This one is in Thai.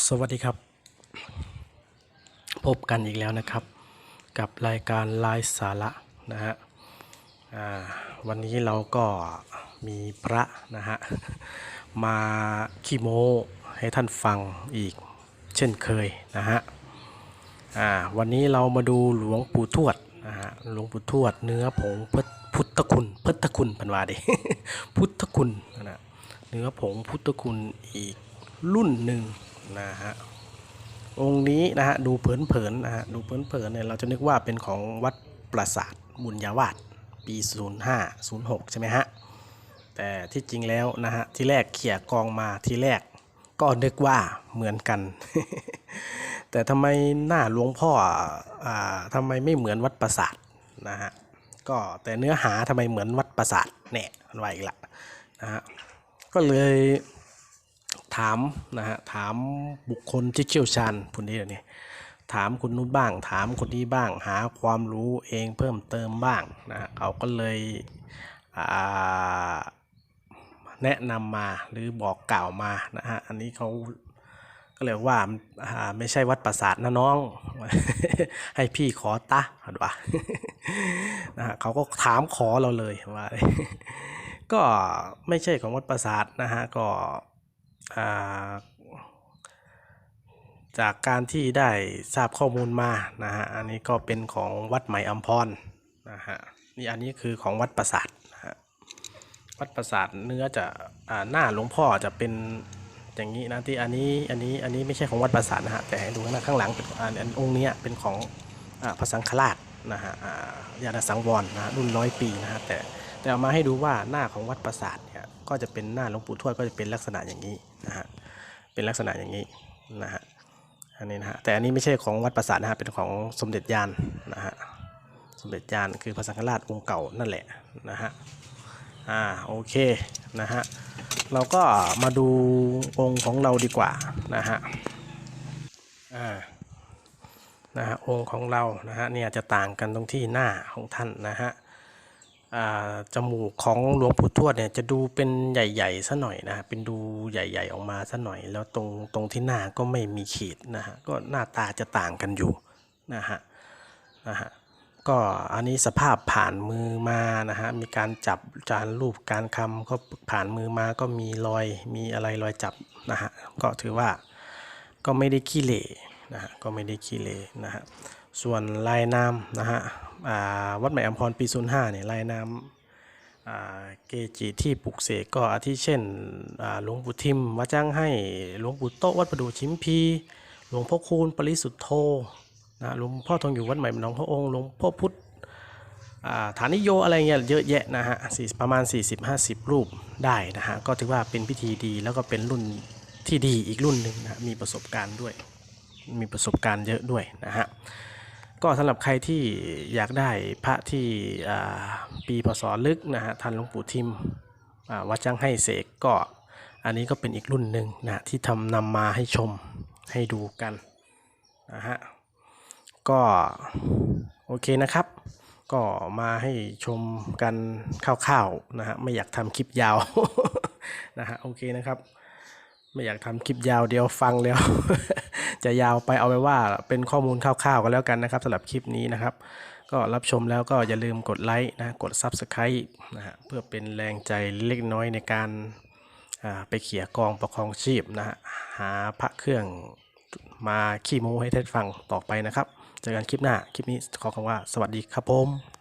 สวัสดีครับ พบกันอีกแล้วนะครับ กับรายการลฟ์สาระนะฮะวันนี้เราก็มีพระนะฮะมาขี้โมให้ท่านฟังอีกเช่นเคยนะฮะวันนี้เรามาดูหลวงปู่ทวดนะฮะหลวงปู่ทวดเนื้อผงพุทธคุณพุทธคุณพันวาเดพุทธคุณนะฮะเนื้อผงพุทธคุณอีกรุ่นหนึ่ง นะฮะองค์นี้นะฮะดูเผินๆนะฮะดูเผินๆเนี่ยเราจะนึกว่าเป็นของวัดปราสาทบุญญาวาสปี 05 06 ใช่ไหมฮะ แต่ที่จริงแล้วนะฮะที่แรกเขี่ยกองมาที่แรกก็นึกว่าเหมือนกัน แต่ทำไมหน้าหลวงพ่ออ่าทำไมไม่เหมือนวัดปราสาทนะฮะก็แต่เนื้อหาทำไมเหมือนวัดปราสาทเนี่ยมันว่าอีกละนะฮะก็เลย ถามนะฮะถามบุคคลที่เชี่ยวชาญคนนี้เนี่ยถามคนนู้นบ้าง ถามคนนี้บ้าง หาความรู้เองเพิ่มเติมบ้างนะฮะเขาก็เลยแนะนำมาหรือบอกกล่าวมานะฮะอันนี้เขาก็เรียกว่าไม่ใช่วัดประสาทนะน้อง ให้พี่ขอตะหัดว่านะฮะเขาก็ถามขอเราเลยว่าก็ไม่ใช่ของวัดประสาทนะฮะก็ จากการที่ได้ทราบข้อมูลมานะฮะ อันนี้ก็เป็นของวัดใหม่อัมพรนะฮะ นี่อันนี้คือของวัดประสาทนะฮะ วัดประสาทเนื้อจะอหน้าหลวงพ่อจะเป็นอย่างนี้นะที่อันนี้อันนี้อันนี้ไม่ใช่ของวัดประสาทนะฮะ แต่ให้ดูข้างหน้าข้างหลังเป็นอันองค์นี้เป็นของอพระสังฆราชนะฮะอ่ายาณสังวรนะรุ่นร้อยปีนะฮะแต่แต่เอามาให้ดูว่าหน้าของวัดประสาทเนี่ยก็จะเป็นหน้าหลวงปู่ทวดก็จะเป็นลักษณะอย่างนี้ เป็นลักษณะอย่างนี้นะฮะอันนี้นะฮะแต่อันนี้ไม่ใช่ของวัดประสาทนะฮะเป็นของสมเด็จยานนะฮะสมเด็จยานคือพระสังฆราชองค์เก่านั่นแหละนะฮะอ่าโอเคนะฮะเราก็มาดูองค์ของเราดีกว่านะฮะอ่านะฮะองค์ของเรานะฮะเนี่ยจะต่างกันตรงที่หน้าของท่านนะฮะ จมูกของหลวงปู่ทวดเนี่ยจะดูเป็นใหญ่ๆซะหน่อยนะเป็นดูใหญ่ๆออกมาซะหน่อย แล้วตรงตรงที่หน้าก็ไม่มีขีดนะฮะก็หน้าตาจะต่างกันอยู่นะฮะนะฮะก็อันนี้สภาพผ่านมือมานะฮะมีการจับจานรูปการคำก็ผ่านมือมาก็มีรอยมีอะไรรอยจับนะฮะก็ถือว่าก็ไม่ได้ขี้เหร่นะฮะก็ไม่ได้ขี้เหร่นะฮะส่วนลายน้ำนะฮะ วัดใหม่อัมพรปี 05เนี่ยลายน้ำเกจิที่ปลุกเสกก็อาทิเช่นหลวงปู่ทิมวัดจ้างให้หลวงปู่โตวัดประดูชิมพี หลวงพ่อคูณปริสุทธโธนะหลวงพ่อทองอยู่วัดใหม่หนองพระองค์หลวงพ่อพุทธฐานิโยอะไรเงี้ยเยอะแยะนะฮะประมาณ 40-50 รูปได้นะฮะก็ถือว่าเป็นพิธีดีแล้วก็เป็นรุ่นที่ดีอีกรุ่นหนึ่งนะมีประสบการณ์ด้วย มีประสบการณ์เยอะด้วยนะฮะ ก็สำหรับใครที่อยากได้พระที่ปีพศลึกนะฮะทันหลวงปู่ทิมวัดจ้างให้เสกก็อันนี้ก็เป็นอีกรุ่นหนึ่งนะฮะที่ทำนำมาให้ชมให้ดูกันนะฮะก็โอเคนะครับ ก็มาให้ชมกันคร่าวๆนะฮะไม่อยากทำคลิปยาวนะฮะโอเคนะครับ ไม่อยากทำคลิปยาวเดียวฟังแล้ว จะยาวไปเอาไว้ว่าเป็นข้อมูลคร่าวๆกันแล้วกันนะครับสำหรับคลิปนี้นะครับ ก็รับชมแล้วก็อย่าลืมกดไลค์นะกด Subscribe นะฮะเพื่อเป็นแรงใจเล็กน้อยในการไปเขี่ยกองประคองชีพนะฮะหาพระเครื่องมาขี้โม้ให้ท่านฟังต่อไปนะครับ เจอกันคลิปหน้า คลิปนี้ขอคำว่าสวัสดีครับผม